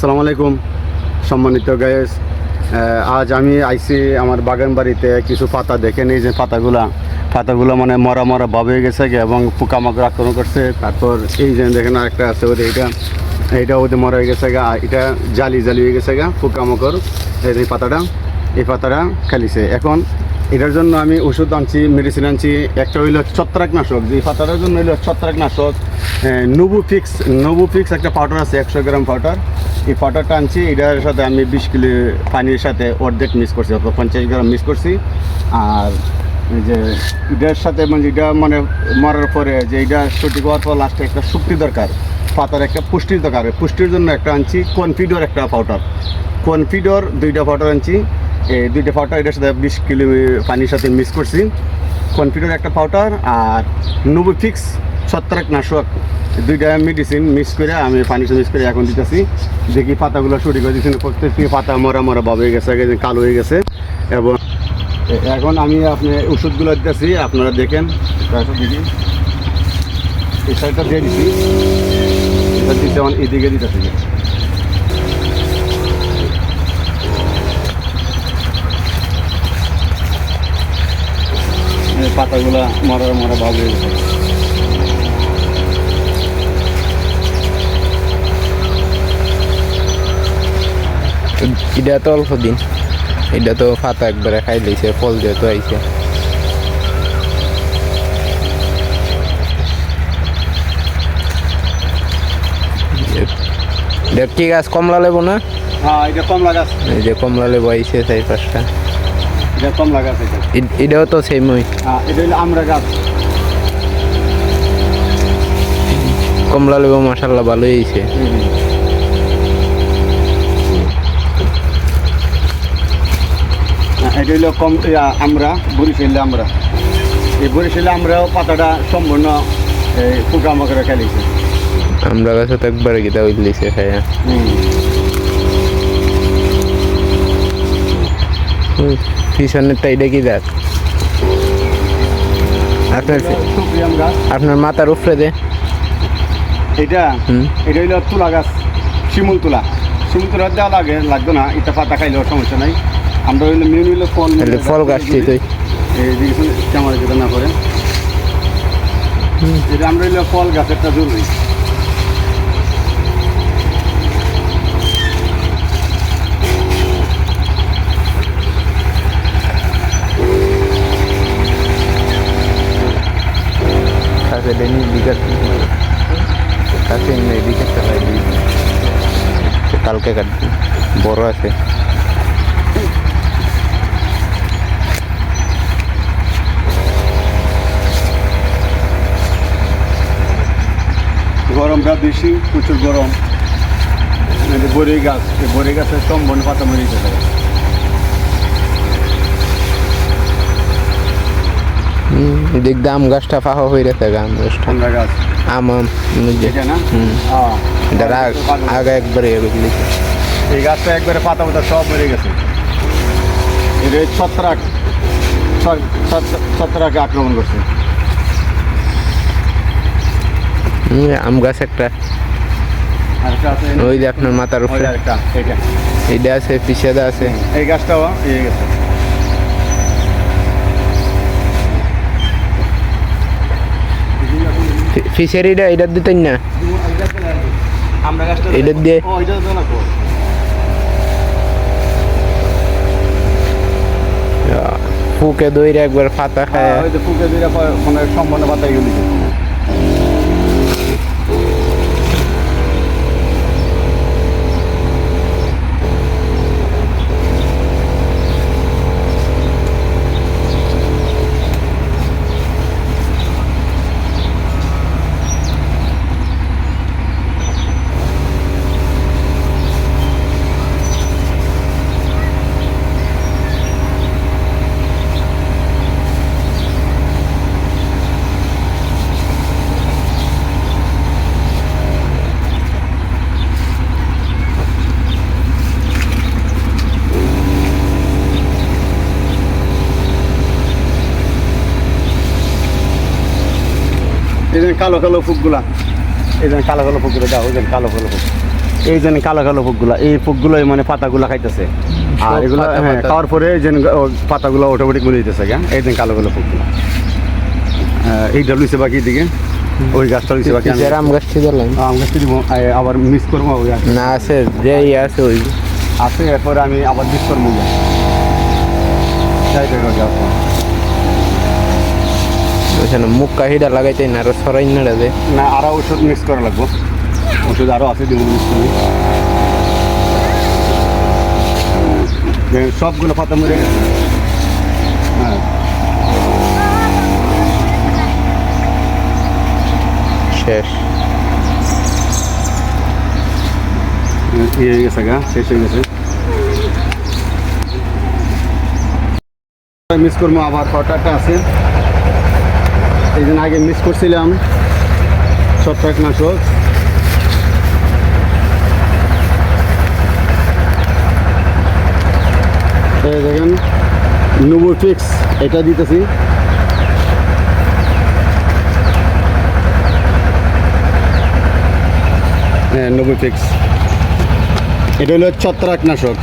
আসসালামু আলাইকুম, সম্মানিত গায়েস আজ আমি আইছি আমার বাগান বাড়িতে কিছু পাতা দেখে নিই যে পাতাগুলা, পাতাগুলো মানে মরা মরা ভাব হয়ে গেছে এবং পোকামাকড় আক্রমণ করছে। তারপর এই যে দেখেন আরেকটা আছে ওদের এটা এইটা ওদের মরা হয়ে গেছে গা এটা জালি জালি হয়ে গেছে গা পোকামাকড় এই পাতাটা এই পাতাটা খেলিছে। এখন এটার জন্য আমি ওষুধ আনছি মেডিসিন আনছি। একটা হইল ছত্রাকনাশক, যে পাতাটার জন্য হইল ছত্রাকনাশক। নবু ফিক্স একটা পাউডার আছে, একশো গ্রাম পাউডার এই পাউডারটা আনছি, এটার সাথে আমি বিশ কিলো পানির সাথে অর্ধেক মিক্স করছি অর্থাৎ পঞ্চাশ গ্রাম মিক্স করছি। আর যে এটার সাথে মানে এটা মানে মরার পরে যে এটা সঠিক হওয়ার পর লাস্টে একটা শক্তি দরকার, পাতার একটা পুষ্টির দরকার। পুষ্টির জন্য একটা আনছি কনফিডর একটা পাউডার কনফিডর দুইটা পাউডার আনছি। এই দুইটা পাউডার, এটার সাথে বিশ কিলো পানির সাথে মিক্স করছি। কনফিডর একটা পাউডার আর নোবোফিক্স ছত্রাকনাশক। দুইটা মেডিসিন মিক্স করে আমি পানির সাথে মিক্স করে এখন দিতেছি। দেখি পাতাগুলো সঠিক হয়ে দিচ্ছি প্রত্যেকটি পাতা মরা মরা ভাব হয়ে গেছে কালো হয়ে গেছে। এবং এখন আমি আপনি ওষুধগুলো দিতেছি, আপনারা দেখেন। দেখি এই সাইডটা দিয়ে দিচ্ছি দিতে এদিকে দিতেছি। পাতাগুলা মরা মরা ভাব হয়ে গেছে। এটা তো অল্প দিন। এটা তো পাতা একবারে খাই লইছে ফল যেহেতু আইছে। কি গাছ? কমলা লেবু না? হ্যাঁ এটা কমলা গাছ। এই যে কমলা লেবু আইছে চাই পাঁচটা এটা কমলা গাছ এটা। এটাও তো সেম ওই হ্যাঁ এটা হলো আমরা গাছ। কমলা লেবু মাসাল্লাহ ভালোই আইছে হ্যাঁ, এটা হলো কম আমরা বরিশালে আমরা। এই বরিশালে আমরাও পাতাটা সম্পূর্ণ পোকামাকড়ে খেলেছি। আমরা গাছে তো একবারে গীতা উঠলিছে খাইয়া পিছনেরটা এটা কি দেখ? আপনার গাছ। আপনার মাথার উপরে দে। এটা? এটা হলো তুলা গাছ শিমুল তুলা। শিমুল তুলা দেওয়া লাগে লাগতো না এটা পাতা খাইলেও সমস্যা নাই। আমরা হইল মেন হইল ফল ফল গাছটি তুই। কেমন যেটা না করে। এটা আমরা হইল ফল গাছ একটা জরুরি কাছে ডেনি দিকে কাছে নেই দিকে চালাই কালকে কাটবি বড় আছে। গরমটা বেশি, প্রচুর গরম। বড়ি গাছ বড়ি গাছের সম্বন্ধ পাতা যেতে দেখ আম গাছটা ফাঁকা হয়ে রেখে আম গাছটা। আম আম বুঝলি? এটা। এটার আগ- একবারে বুঝলি এই গাছটা একবারে পাতা পাতা সব মরে গেছে। এটা ছত্রাক ছত্রাকে আক্রমণ করছে। আম গাছ একটা। ওই যে আপনার মাথার উপরে। এইটা। আছে পিছাদা আছে। এই গাছটাও এই গেছে। ফিশারিটা এটা দিতেন না। এটা দিয়ে-। ফুকে দইরে একবার পাতা খায় হ্যাঁ, ওই যে ফুকে দইরে পরে মানে সম্পূর্ণ পাতা গেলি যে কালো কালো ফুকগুলা। এই যে কালো কালো ফুকগুলো দাও ওই যে কালো কালো ফুক এই যে কালো কালো পোকগুলা এই পোকগুলো মানে পাতাগুলা খাইতেছে। আর এগুলো হ্যাঁ। খাওয়ার পরে যে পাতাগুলো অটোমেটিক মরে যেতেছে গা। এই যে কালো কালো পোকগুলো আহ, এইটা লুইছে বাকি দিকে ওই গাছটা লুইছে বাকি আমি- গাছটি ধরলাম। আম গাছটি দিব আবার মিস করব ওই না আছে যে ইয়ে আছে ওই। আছে এরপরে আমি আবার মিস করব। যাই দেখো মুখ কাহিটা লাগাইতে না আরও সরাই না রে না আরও ওষুধ মিক্স করা লাগবো। ওষুধ আরও আছে দিব মিক্স করি। সবগুলো পাতা মরে গেছে। হ্যাঁ। শেষ। ইয়ে হয়ে গেছে গা শেষ হয়ে গেছে। মিস করব আবার কটাটা আছে? এই দিন আগে মিস করছিলাম। ছত্রাকনাশক দেখেন নুবু ফিক্স এটা দিতেছি। হ্যাঁ নুবু ফিক্স এটা হলো ছত্রাকনাশক।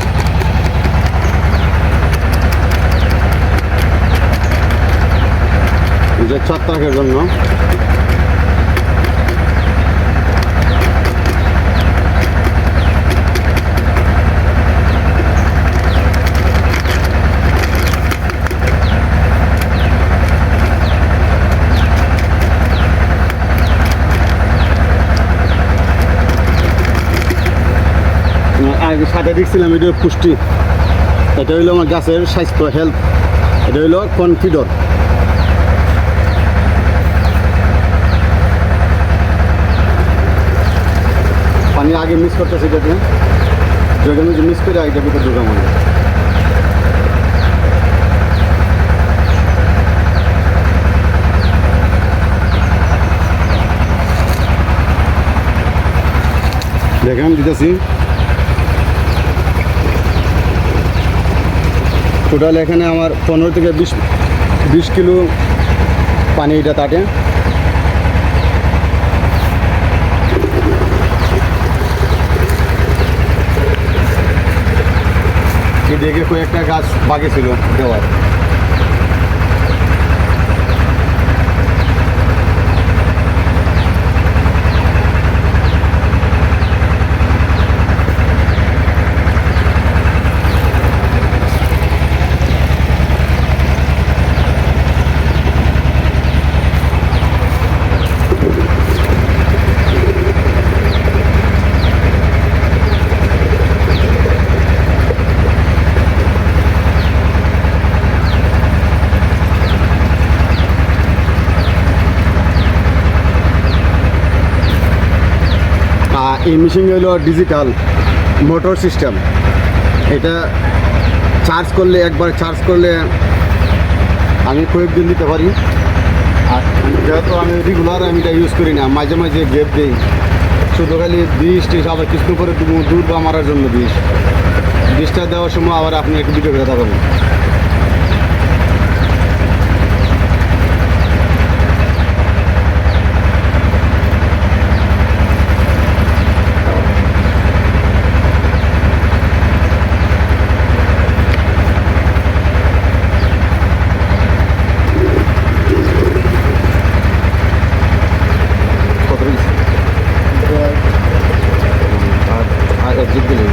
যে ছত্রাকের জন্য। সাথে দেখছিলাম এটা পুষ্টি। এটা হইল আমার গাছের স্বাস্থ্য হেলথ এটা হইল কনফিডর। পানি আগে মিস করতেছি এটাতে যখন মিস করে এটা ভিতরে ঢুকা মানে দেখেন, দিতেছি। টোটাল এখানে আমার পনেরো থেকে বিশ বিশ কিলো পানি এটা তাটে। এদিকে কয়েকটা গাছ বাকি ছিল দেওয়ার আর এই মেশিন হলো ডিজিটাল মোটর সিস্টেম এটা চার্জ করলে, একবার চার্জ করলে আমি কয়েকদিন দিতে পারি। আর যেহেতু আমি রেগুলার আমি এটা ইউজ করি না, মাঝে মাঝে গেপ দিই। শুধু খালি বিষ টিস আবার কিছু করে দেবো দূর বা মারার জন্য বিষ। বিষটা দেওয়ার সময় আবার আপনি একটু ভিডিও করে দেখাবেন কত দিয়েছে? আর আর এক জিপ দিলে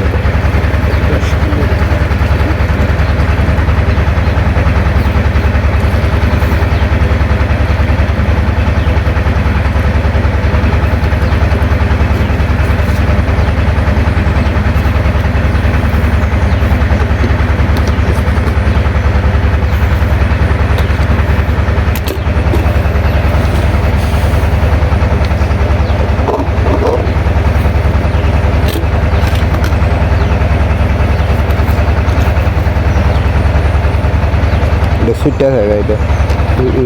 এটা সুইটটা থাকে এটা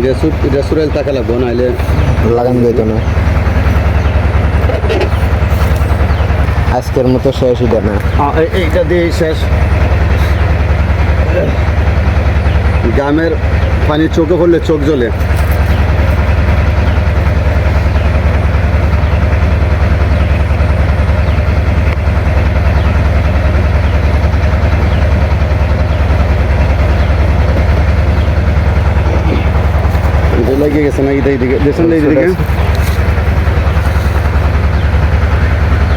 রেসুর রেসুরেল টাকা লাগবো নাহলে লাগান যাইতো না। আজকের মতো শেষ এটা না। এইটা দিয়ে শেষ। গ্রামের পানি চোখে পড়লে চোখ জ্বলে। লেগে গেছে না এইদিকে এইদিকে দেখছেন না এইদিকে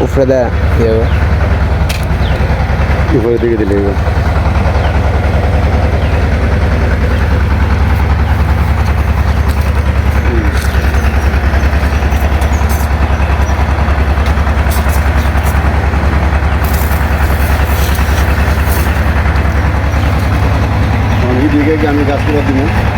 উপরে দেয়া যাবে উপরের দিকে দিলে এবার এইদিকে কি আমি গাছ করে দিব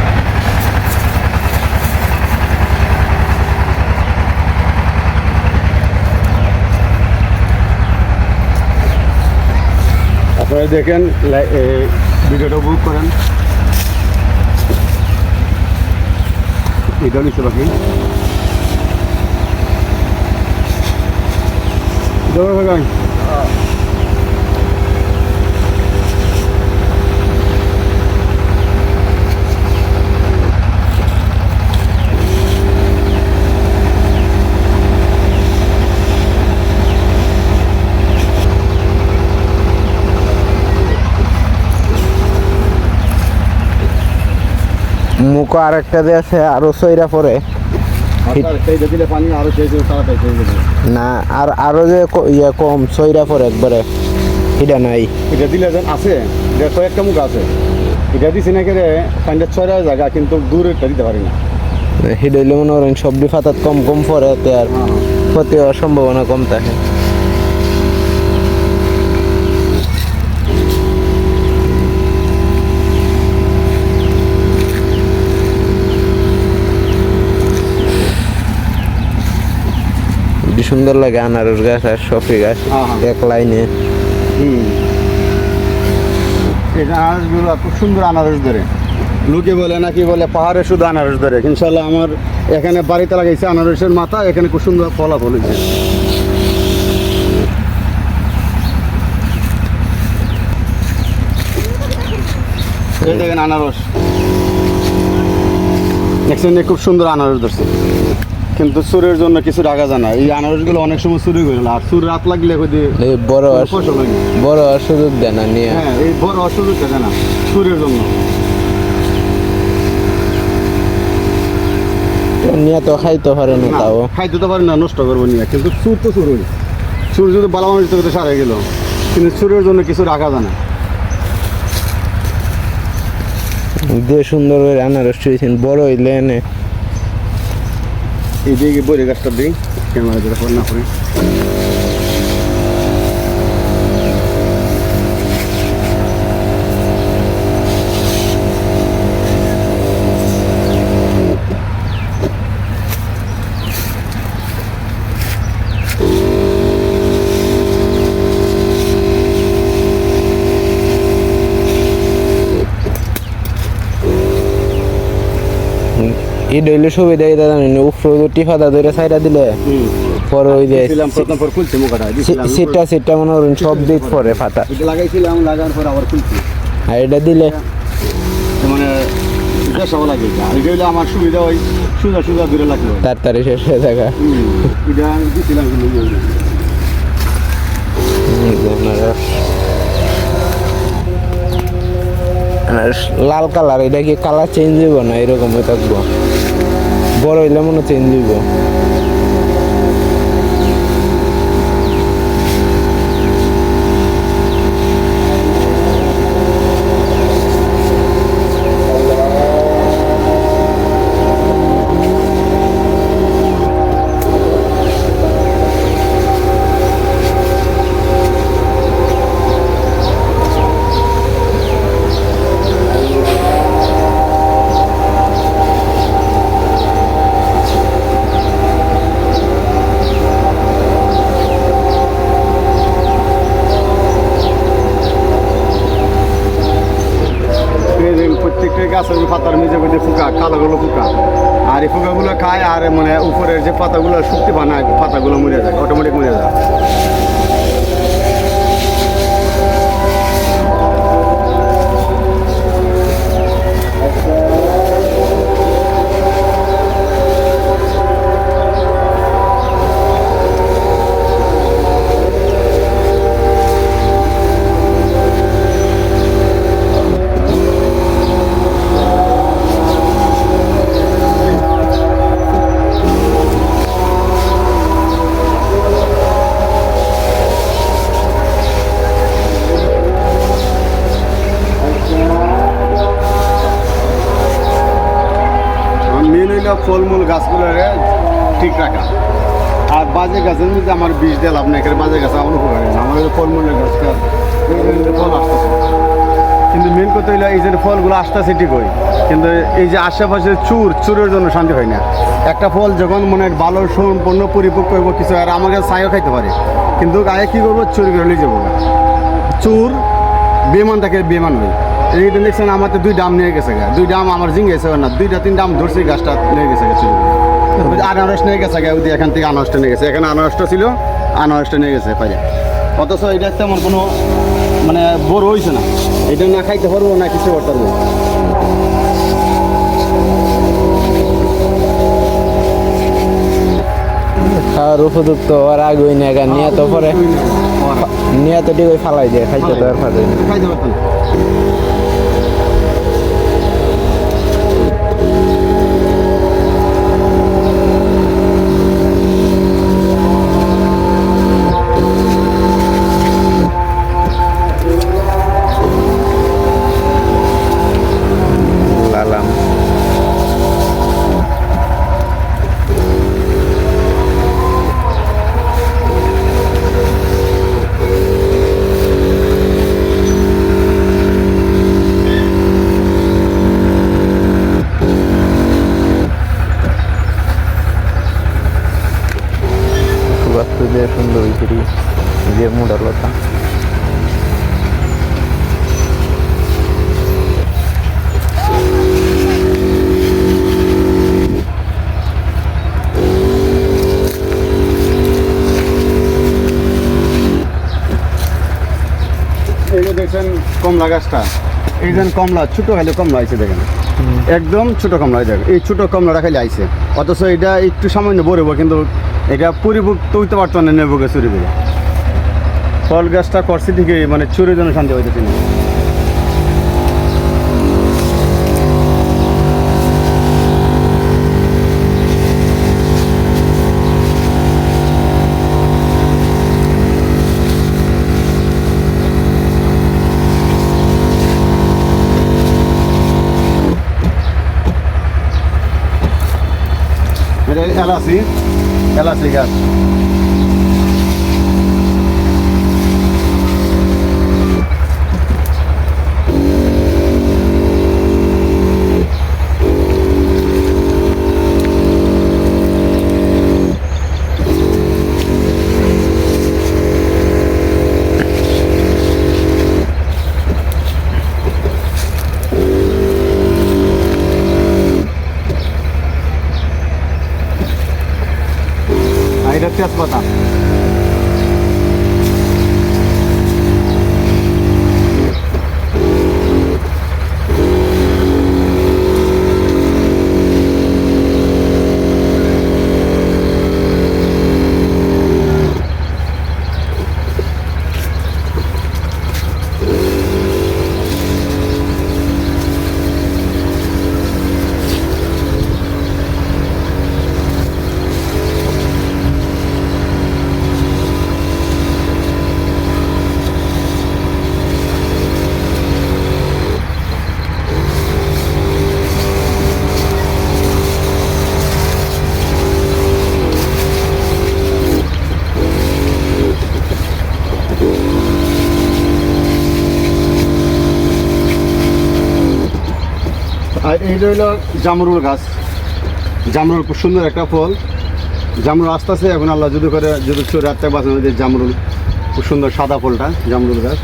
আপনারা দেখেন ভিডিওটা বুক করেন। এটা নিচ্ছে বাকি। দৌড় ভাগাই মুখ আরেকটা দিয়ে আছে আরও সইরা পরে। আরও না আর আরও যে ইয়ে কম সইরা পরে একবারে। এটা নাই। এটা দিলে যেন আছে কয়েকটা মুখ আছে। এটা দিছি নাকি রে পানিটা ছয়টা জায়গা কিন্তু দূরেরটা দিতে পারি না। হিট হইলে মনে করেন সবজি ফাতাত কম কম পরে আর ক্ষতি হওয়ার সম্ভাবনা কম থাকে। সুন্দর লাগে আনারস গাছ আর সফি গাছ হ্যাঁ, হ্যাঁ। এক লাইনে। এটা আনারসগুলো খুব সুন্দর আনারস ধরে। লোকে বলে নাকি বলে পাহাড়ে শুধু আনারস ধরে। ইনশাল্লাহ আমার এখানে বাড়িতে লাগাইছে আনারসের মাথা এখানে খুব সুন্দর ফলাফল হয়েছে। দেখেন আনারস। দেখছেন খুব সুন্দর আনারস ধরছে। কিন্তু সুরের জন্য কিছু রাখা যায় না। এই আনারসগুলো অনেক সময় চুরি করে আর সুর রাত লাগলে ওই যে বড় বড় সুযোগ দেয় না নিয়ে। হ্যাঁ এই বড় অসুবিধা থাকে না সুরের জন্য। নিয়ে তো খাইতে পারে না তাও। খাইতে তো পারি না নষ্ট করব নিয়ে। কিন্তু সুর তো হই। সুর যদি বালা মানুষ তো সারে গেল কিন্তু সুরের জন্য কিছু রাখা যায় না। যে সুন্দর করে আনারস টুইছেন বড় হইলে এনে এই দিকে বইরে গাছটা দিই ক্যামেরা যেটা করে না করে এই ডইলে সুবিধা এটা জানেন উপরে দুটি ফাদা ধরে সাইডা দিলে পরে ওই যে সিটটা সিটটা মনে করেন সব দিক পরে ফাতা এটা লাগাইছিলাম লাগানোর পর আবার খুলছি। আর এটা দিলে? মানে সব লাগে আর এটা হইলে আমার সুবিধা হয় সুজা সুজা দূরে লাগল। তাড়াতাড়ি শেষ থাকা এটা আমি দিছিলাম কিন্তু হইল। লাল কালার এটা কি কালার চেঞ্জ হইব না এরকম থাকব? বড় হইলে মনে চেঞ্জ হইব যে বাজে গাছের মধ্যে আমার বীজ দিয়ে লাভ নাই বাজে গাছ, আমার উপকারী আমার ফলমূলের গাছটা ফল আসতেছে। কিন্তু মেন কথা হইল এই যে ফলগুলো আসতেছে ঠিকই, কিন্তু এই যে আশেপাশে চুর, চুরের জন্য শান্তি হয় না। একটা ফল যখন মনে ভালো, সম্পূর্ণ পরিপক্ক হইব কিছু, আর আমাকে ছাইও খাইতে পারে। কিন্তু গায়ে কী করব? চুরি করে নিয়ে যাব। চুর বেমান থাকে বেমান হই এইটা দেখছেন আমার তো দুই ডাম নিয়ে গেছে গা। দুই ডাম আমার জিং গেছে না দুইটা তিন ডাম ধরছি গাছটা নিয়ে গেছে গা চুরি আনারস নিয়ে গেছে গা ওই এখান থেকে আনারসটা নিয়ে গেছে। এখানে আনারসটা ছিল আনারসটা নিয়ে গেছে পাইয়া অথচ এটা তেমন কোনো মানে বড় হয়েছে না। এটা না খাইতে পারব না কিছু করতে পারব। খাওয়ার উপযুক্ত ওর আগে ওই নেগা নিয়ে তো পরে নিয়ে তো ঠিক ওই ফালাই দিয়ে খাইতে তো আর ফালাই। খাইতে পারতাম। বাস্তু দিয়ে সুন্দর করি যে মোডালতা এই দেখছেন কমলা গাছটা এই যে কমলা ছোট খাইলে কমলা আইছে দেখেন। একদম ছোট কমলা এই দেখেন এই ছোট কমলাটা খাইলে আইছে। অথচ এটা একটু সামান্য বড়ব কিন্তু এটা পরিভুক্ত হইতে পারতো না নেব গাছ চুরি করে ফল গাছটা করছে থেকে মানে চুরির জন্য শান্তি হইতেছে না। এটা এলাচি এলাচি। গাছ আর এটা তেজপাতা আর হইল জামরুল গাছ। জামরুল খুব সুন্দর একটা ফল। জামরুল আস্তে আস্তে এখন আল্লাহ যদি করে, যদি রাত্রে বাঁচানো যে জামরুল, খুব সুন্দর সাদা ফলটা, জামরুল গাছ।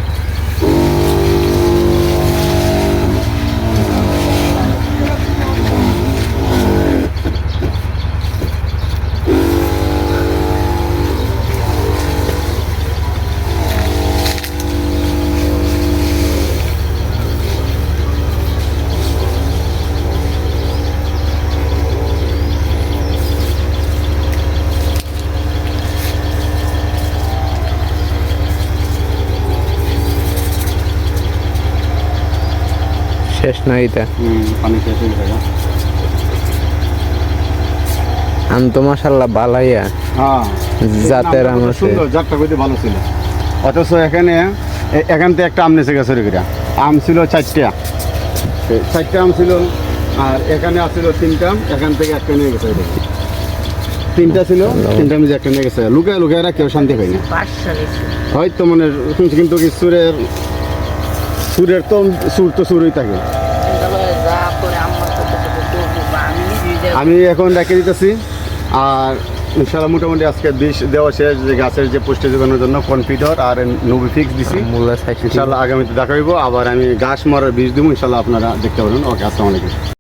শেষ না এটা পানি শেষ হয়ে আম তো বালাইয়া হ্যাঁ জাতের আম সুন্দর জাতটা কইতে ভালো ছিল। অথচ এখানে এখান থেকে একটা আম নিচে গেছে রেখে আম ছিল চারটা। চারটা আম ছিল আর এখানে আছিল তিনটা এখান থেকে একটা নিয়ে গেছে তিনটা ছিল তিনটা মিলে একটা নিয়ে গেছে। লুকায় লুকায় কেউ শান্তি পাই না। হয়তো মানে শুনছি কিন্তু কি সুরের সুরের তো সুর তো সুরই থাকে তাহলে যা করে আমার কত কত করব বা আমি নিজেই যা- আমি এখন রেখে দিতেছি। আর ইনশাল্লাহ মোটামুটি আজকে বিষ দেওয়া শেষ যে গাছের যে পুষ্টি যোগানোর জন্য কনফিডর আর নবী ফিক্স দিছি ইনশাল্লাহ আগামীতে দেখা হইব। আবার আমি গাছ মারার বীজ দিব ইনশাল্লাহ আপনারা দেখতে পারেন ওকে আসসালামু আলাইকুম।